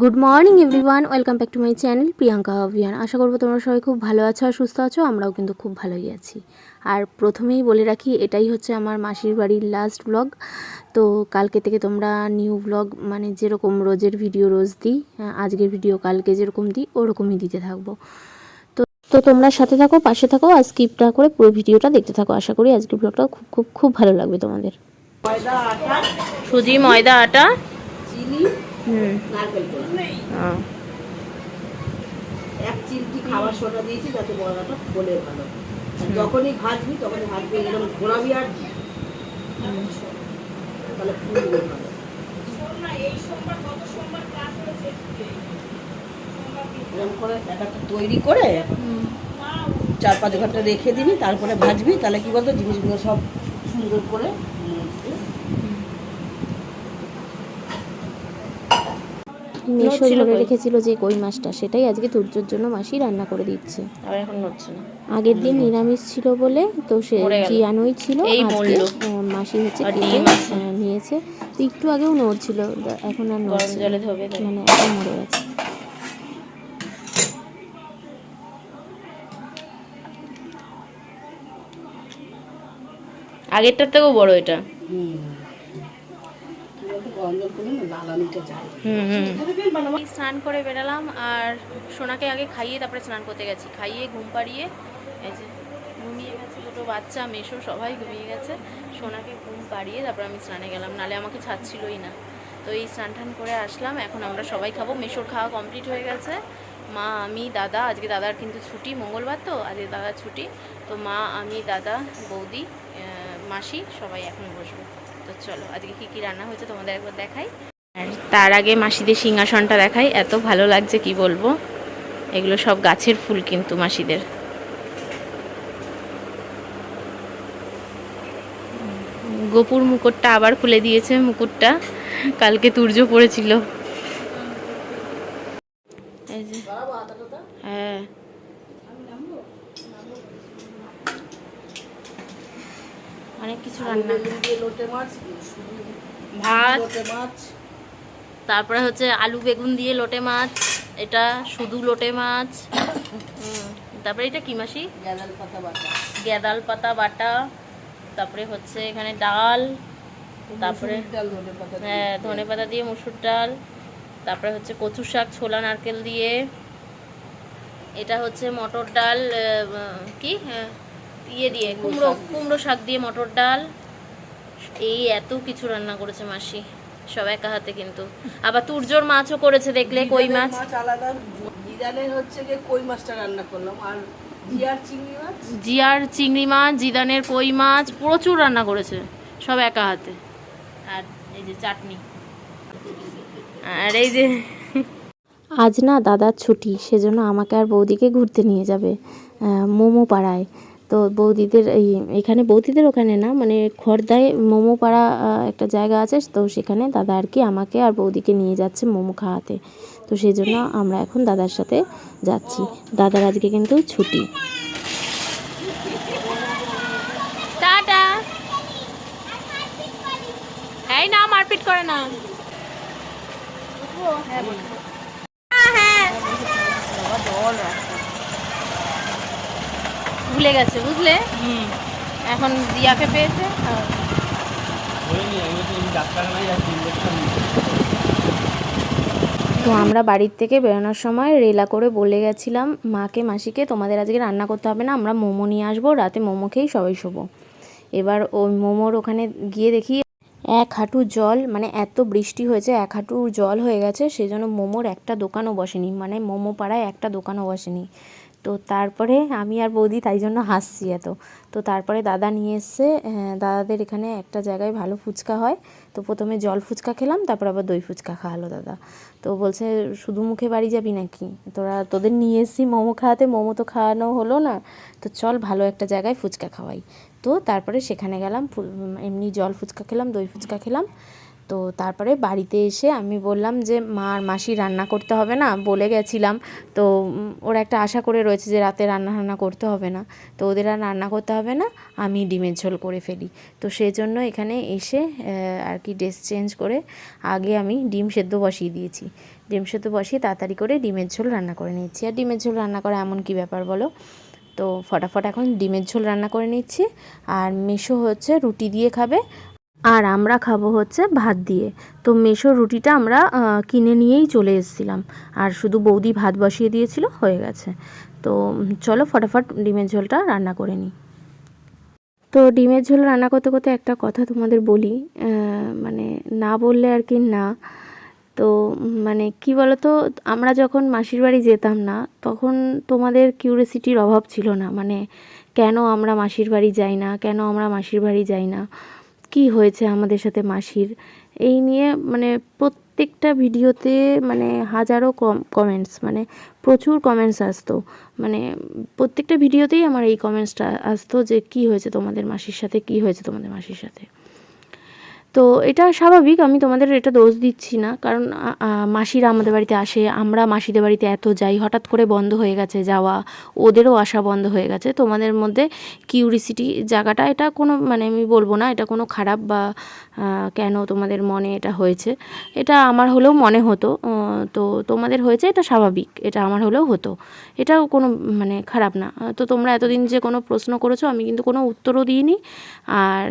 Good morning everyone welcome back to my channel Priyanka অভিয়ান আশা করব তোমরা সবাই খুব ভালো আছো আর সুস্থ আছো, আমরাও কিন্তু খুব ভালোই আছি। আর প্রথমেই বলে রাখি, এটাই হচ্ছে আমার মাসির বাড়ির লাস্ট ব্লগ তো কালকে থেকে তোমরা নিউ ব্লগ মানে যেরকম রোজের ভিডিও রোজ দিই আজকের ভিডিও কালকে যেরকম দিই, ওরকমই দিতে থাকব। তো তো তোমরা সাথে থাকো, পাশে থাকো, আর স্কিপ না করে পুরো ভিডিওটা দেখতে থাকো। আশা করি আজকের ব্লগটা খুব খুব খুব ভালো লাগবে তোমাদের। ময়দা আটা। সুজি, ময়দা, আটা চিনি হুম নারকেল তেল এক চিমটি খাবার সোডা দিয়েছি যাতে বড়াটা ফোলে ভালো। যখনই ভাজবি তখনই ভাজবি এরকম ঘোরাবি আর তাহলে ফুলবে ভালো। এরকম করে একটা তৈরি করে চার পাঁচ ঘণ্টা রেখে দিবি তারপরে ভাজবি তাহলে কি বলতো জিনিসগুলো সব সুন্দর করে মেশো ছিল ধরে রেখেছিল যে কই মাছটা সেটাই আজকে তুর্যর জন্য মাসি রান্না করে দিচ্ছে। আবার এখন নড়ছে না। আগের দিন নিরামিষ ছিল বলে তো সে জিয়ানোই ছিল আজকে মাসি হচ্ছে কেটে, নিয়েছে। তো একটু আগেও নড়ছিল এখন আর নড়ছে জলে ধোবে মানে এখন মরে গেছে। আগেরটার থেকেও বড় এটা। হুম। করলে না লালানিটা যায় স্নান করে বেরালাম আর সোনাকে আগে খাইয়ে তারপরে স্নান করতে গেছি। খাইয়ে ঘুম পাড়িয়ে এই যে ঘুমিয়ে গেছে দুটো বাচ্চা মেশো সবাই ঘুমিয়ে গেছে। সোনাকে ঘুম পাড়িয়ে তারপর আমি স্নানে গেলাম। নালে আমাকে ছাড়ছিলই না। তো এই স্নান টান করে আসলাম। এখন আমরা সবাই খাব। মেশোর খাওয়া কমপ্লিট হয়ে গেছে। মা আমি দাদা আজকে দাদার কিন্তু ছুটি মঙ্গলবার তো আজকে দাদার ছুটি। তো মা আমি দাদা বৌদি আহ, মাসি সবাই এখন বসবো। তো চলো, আজকে কি কি রান্না হয়েছে তোমাদের একবার দেখাই। আর তার আগে মাসিদের সিংহাসনটা দেখাই, এত ভালো লাগছে কি বলব? এগুলো সব গাছের ফুল কিন্তু মাসিদের। গোপুর মুকুটটা আবার খুলে দিয়েছে মুকুটটা, কালকে তুর্য পড়েছিল এই যে হ্যাঁ অনেক কিছু রান্না। দিয়ে লোটে মাছ ভাত। মাছ। তারপরে হচ্ছে আলু বেগুন দিয়ে লোটে মাছ এটা শুধু লোটে মাছ। তারপরে এটা কি মাসি? গ্যাদাল পাতা বাটা। গেদাল পাতা বাটা তারপরে হচ্ছে এখানে ডাল তারপরে। হ্যাঁ ধনে পাতা দিয়ে মুসুর ডাল তারপরে হচ্ছে কচু শাক ছোলা নারকেল দিয়ে। এটা হচ্ছে মটর ডাল কি? হ্যাঁ, ইয়ে দিয়ে কুমড়ো কুমড়ো শাক দিয়ে মটর ডাল। এই এত কিছু রান্না করেছে মাসি সব একা হাতে কিন্তু। আবার তুর্জোর মাছও করেছে দেখলে কই মাছ? মাছ আলাদা। জিরানের হচ্ছে গিয়ে কই মাছটা রান্না করলাম আর জিয়ার চিংড়ি মাছ? জিয়ার চিংড়ি মাছ জিদানের কই মাছ প্রচুর রান্না করেছে সব একা হাতে। আর এই যে চাটনি। আর এই যে আজ না দাদার ছুটি সেজন্য আমাকে আর বৌদিকে ঘুরতে নিয়ে যাবে মোমো পাড়ায়। তো বৌদিদের এই এখানে বৌদিদের ওখানে না মানে খর্দায় মোমো পাড়া একটা জায়গা আছে তো সেখানে দাদা আর কি আমাকে আর বৌদিকে নিয়ে যাচ্ছে মোমো খাওয়াতে। তো সেই জন্য আমরা এখন দাদার সাথে যাচ্ছি। দাদার আজকে কিন্তু ছুটি। টাটা। এই না মারপিট করে না ভুলে গেছে বুঝলে? এখন দিয়াকে পেয়েছে তো আমরা বাড়ির থেকে বেরোনোর সময় রেলা করে বলে গেছিলাম মাকে মাসিকে তোমাদের আজকে রান্না করতে হবে না আমরা মোমো নিয়ে আসব রাতে মোমো খেয়েই সবাই শোবো। এবার ওই মোমোর ওখানে গিয়ে দেখি এক হাঁটু জল মানে এত বৃষ্টি হয়েছে এক হাঁটু জল হয়ে গেছে সেই জন্য মোমোর একটা দোকানও বসেনি মানে মোমো পাড়ায় একটা দোকানও বসেনি। তো তারপরে আমি আর বৌদি তাই জন্য হাসছি এত। তো তারপরে দাদা নিয়ে এসছে দাদাদের এখানে একটা জায়গায় ভালো ফুচকা হয়। তো প্রথমে জল ফুচকা খেলাম, তারপর আবার দই ফুচকা খাওয়ালো দাদা। তো বলছে, শুধু মুখে বাড়ি যাবি নাকি? তোরা, তোদের নিয়ে এসছি মোমো খাওয়াতে, মোমো তো খাওয়ানো হলো না। তো চল ভালো একটা জায়গায় ফুচকা খাওয়াই। তো তারপরে সেখানে গেলাম এমনি জল ফুচকা খেলাম, দই ফুচকা খেলাম। তো তারপরে বাড়িতে এসে আমি বললাম যে, মা আর মাসি রান্না করতে হবে না? বলে গেছিলাম। তো ওরা একটা আশা করে রয়েছে যে, রাতে রান্না রান্না করতে হবে না। তো ওদের আর রান্না করতে হবে না, আমি ডিমের ঝোল করে ফেলি। তো সেই জন্য এখানে এসে আর কি ড্রেস চেঞ্জ করে আগে আমি ডিম সেদ্ধ বসিয়ে দিয়েছি। ডিম সেদ্ধ বসিয়ে তাড়াতাড়ি করে ডিমের ঝোল রান্না করে নিচ্ছি। আর ডিমের ঝোল রান্না করা এমন কি ব্যাপার বলো? তো ফটাফট এখন ডিমের ঝোল রান্না করে নিচ্ছি। আর মেশো হচ্ছে রুটি দিয়ে খাবে আর আমরা খাব হচ্ছে ভাত দিয়ে। তো মেশো রুটিটা আমরা কিনে নিয়েই চলে এসেছিলাম। আর শুধু বৌদি ভাত বসিয়ে দিয়েছিল, হয়ে গেছে। তো চলো ফটাফট ডিমের ঝোলটা রান্না করে নিই। তো ডিমের ঝোল রান্না করতে করতে একটা কথা তোমাদের বলি মানে না বললে আর কি না। তো মানে কি বলতো, আমরা যখন মাসির বাড়ি যেতাম না, তখন তোমাদের কিউরিয়াসিটির অভাব ছিল না। মানে কেন আমরা মাসির বাড়ি যাই না, কেন আমরা মাসির বাড়ি যাই না? কি হয়েছে আমাদের সাথে মাসির? এই নিয়ে মানে প্রত্যেকটা ভিডিওতে মানে হাজারো কম কমেন্টস মানে প্রচুর কমেন্টস আসতো। মানে প্রত্যেকটা ভিডিওতেই আমার এই কমেন্টসটা আসতো যে কি হয়েছে তোমাদের মাসির সাথে, কি হয়েছে তোমাদের মাসির সাথে? তো এটা স্বাভাবিক, আমি তোমাদের এটা দোষ দিচ্ছি না। কারণ মাসিরা আমাদের বাড়িতে আসে, আমরা মাসিদের বাড়িতে এত যাই, হঠাৎ করে বন্ধ হয়ে গেছে যাওয়া, ওদেরও আসা বন্ধ হয়ে গেছে। তোমাদের মধ্যে কিউরিসিটি জায়গাটা এটা কোনো মানে আমি বলব না, এটা কোনো খারাপ বা কেন তোমাদের মনে এটা হয়েছে? এটা আমার হলেও মনে হতো তো তোমাদের হয়েছে, এটা স্বাভাবিক, এটা আমার হলেও হতো। এটাও কোনো মানে খারাপ না। তো তোমরা এতদিন যে কোনো প্রশ্ন করেছ, আমি কিন্তু কোনো উত্তরও দিইনি, আর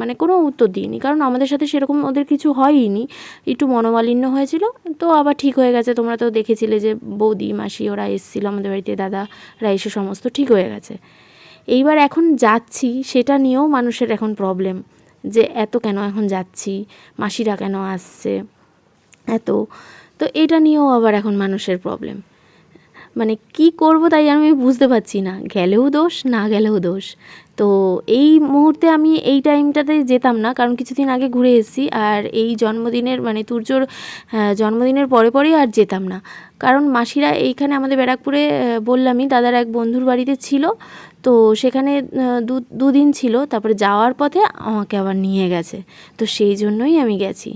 মানে কোনো উত্তর দিইনি। কারণ আমাদের সাথে সেরকম ওদের কিছু হয়ইনি। একটু মনোমালিন্য হয়েছিল, তো আবার ঠিক হয়ে গেছে। তোমরা তো দেখেছিলে যে বৌদি, মাসি ওরা এসেছিল আমাদের বাড়িতে দাদারা এসে সমস্ত ঠিক হয়ে গেছে। এইবার এখন যাচ্ছি, সেটা নিয়েও মানুষের এখন প্রবলেম যে এত কেন এখন যাচ্ছি, মাসিরা কেন আসছে, এত। তো এটা নিয়েও আবার এখন মানুষের প্রবলেম মানে কি করব তাই আমি বুঝতে পারছি না। গেলেও দোষ, না গেলেও দোষ। তো এই মুহূর্তে আমি এই টাইমটাতে যেতাম না, কারণ কিছুদিন আগে ঘুরে এসেছি আর এই জন্মদিনের মানে তুর্যর জন্মদিনের পরে পরেই আর যেতাম না। কারণ মাসিরা এইখানে আমাদের ব্যারাকপুরে বললামই, দাদার এক বন্ধুর বাড়িতে ছিল। তো সেখানে দু, দুদিন ছিল, তারপরে যাওয়ার পথে আমাকে আবার নিয়ে গেছে। তো সেই জন্যই আমি গেছি।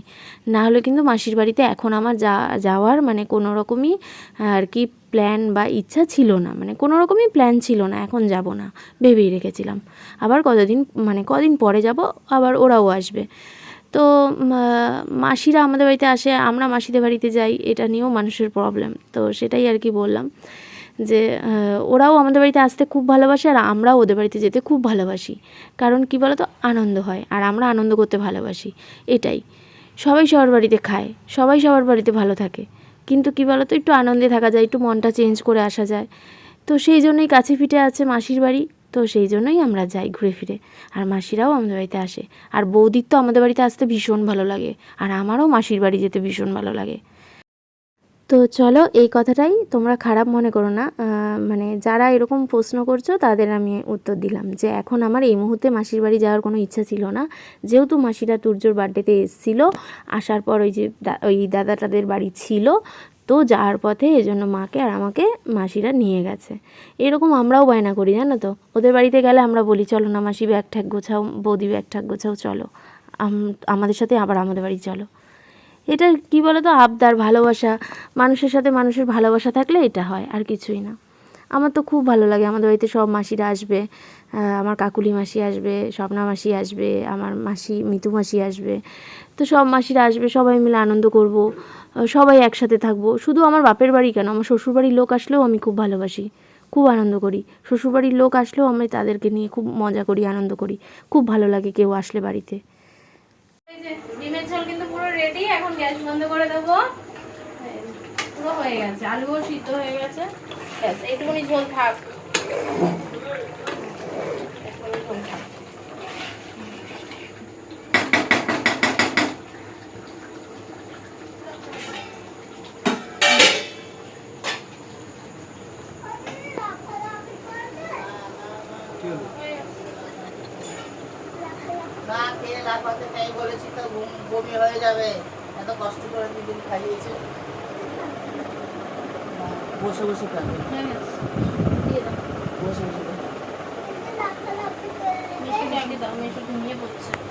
না হলে কিন্তু মাসির বাড়িতে এখন আমার যা, যাওয়ার মানে কোনো রকমই আর কি প্ল্যান বা ইচ্ছা ছিল না। মানে কোনো রকমই প্ল্যান ছিল না, এখন যাব না, ভেবেই রেখেছিলাম। আবার কতদিন মানে কদিন পরে যাব, আবার ওরাও আসবে। তো মাসিরা আমাদের বাড়িতে আসে, আমরা মাসিদের বাড়িতে যাই, এটা নিয়েও মানুষের প্রবলেম তো সেটাই আর কি বললাম যে ওরাও আমাদের বাড়িতে আসতে খুব ভালোবাসে আর আমরাও ওদের বাড়িতে যেতে খুব ভালোবাসি। কারণ কি বলতো? আনন্দ হয় আর আমরা আনন্দ করতে ভালোবাসি। এটাই। সবাই সবার বাড়িতে খায়, সবাই সবার বাড়িতে ভালো থাকে। কিন্তু কী বলতো? একটু আনন্দে থাকা যায়, একটু মনটা চেঞ্জ করে আসা যায়। তো সেই জন্যই কাছে পিঠে আছে মাসির বাড়ি। তো সেই জন্যই আমরা যাই ঘুরে ফিরে। আর মাসিরাও আমাদের বাড়িতে আসে। আর বৌদির তো আমাদের বাড়িতে আসতে ভীষণ ভালো লাগে। আর আমারও মাসির বাড়ি যেতে ভীষণ ভালো লাগে। তো চলো, এই কথাটাই তোমরা খারাপ মনে করো না। মানে যারা এরকম প্রশ্ন করছ, তাদের আমি উত্তর দিলাম যে এখন আমার এই মুহূর্তে মাসির বাড়ি যাওয়ার কোনো ইচ্ছা ছিল না। যেহেতু মাসিরা তুর্যর বার্থডেতে এসেছিল, আসার পর ওই যে ওই দাদা তাদের বাড়ি ছিল তো যাওয়ার পথে এই জন্য মাকে আর আমাকে মাসিরা নিয়ে গেছে। এরকম আমরাও বায়না করি, জানো তো? ওদের বাড়িতে গেলে আমরা বলি, চলো না মাসি, ব্যাগ ঠ্যাক গোছাও, বৌদি ব্যাগ ঠ্যাক গোছাও, চলো। আমাদের সাথে আবার আমাদের বাড়ি চলো। এটা কি বলো তো আবদার, ভালোবাসা। মানুষের সাথে মানুষের ভালোবাসা থাকলে এটা হয়, আর কিছুই না। আমার তো খুব ভালো লাগে। আমাদের বাড়িতে সব মাসিরা আসবে। আমার কাকুলি মাসি আসবে, স্বপ্না মাসি আসবে, আমার মাসি মিতু মাসি আসবে। তো সব মাসিরা আসবে, সবাই মিলে আনন্দ করব। সবাই একসাথে থাকব। শুধু আমার বাপের বাড়ি কেন? আমার শ্বশুরবাড়ির লোক আসলেও আমি খুব ভালোবাসি। খুব আনন্দ করি। শ্বশুরবাড়ির লোক আসলেও আমি তাদেরকে নিয়ে খুব মজা করি, আনন্দ করি। খুব ভালো লাগে কেউ আসলে বাড়িতে। ডিমের ঝোল কিন্তু পুরো রেডি এখন গ্যাস বন্ধ করে দেবো। পুরো হয়ে গেছে। আলুও সিদ্ধ হয়ে গেছে। ব্যাস এইটুকুনি ঝোল থাক। না, খেয়ে লাভ হতে বলেছি তো বমি হয়ে যাবে এত কষ্ট করে দুদিন খাইয়েছে বসে বসে খাবে। বসে বসে খাবে মিষ্টিটা আগে নিয়ে পড়তে